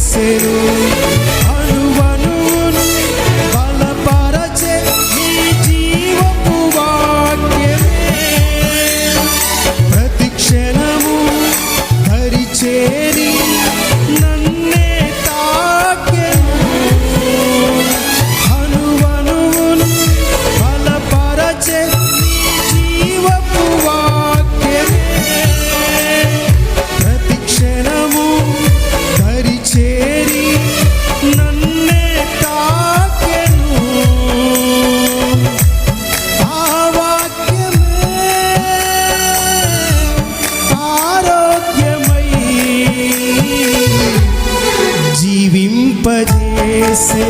Serú. జీవింపజేసే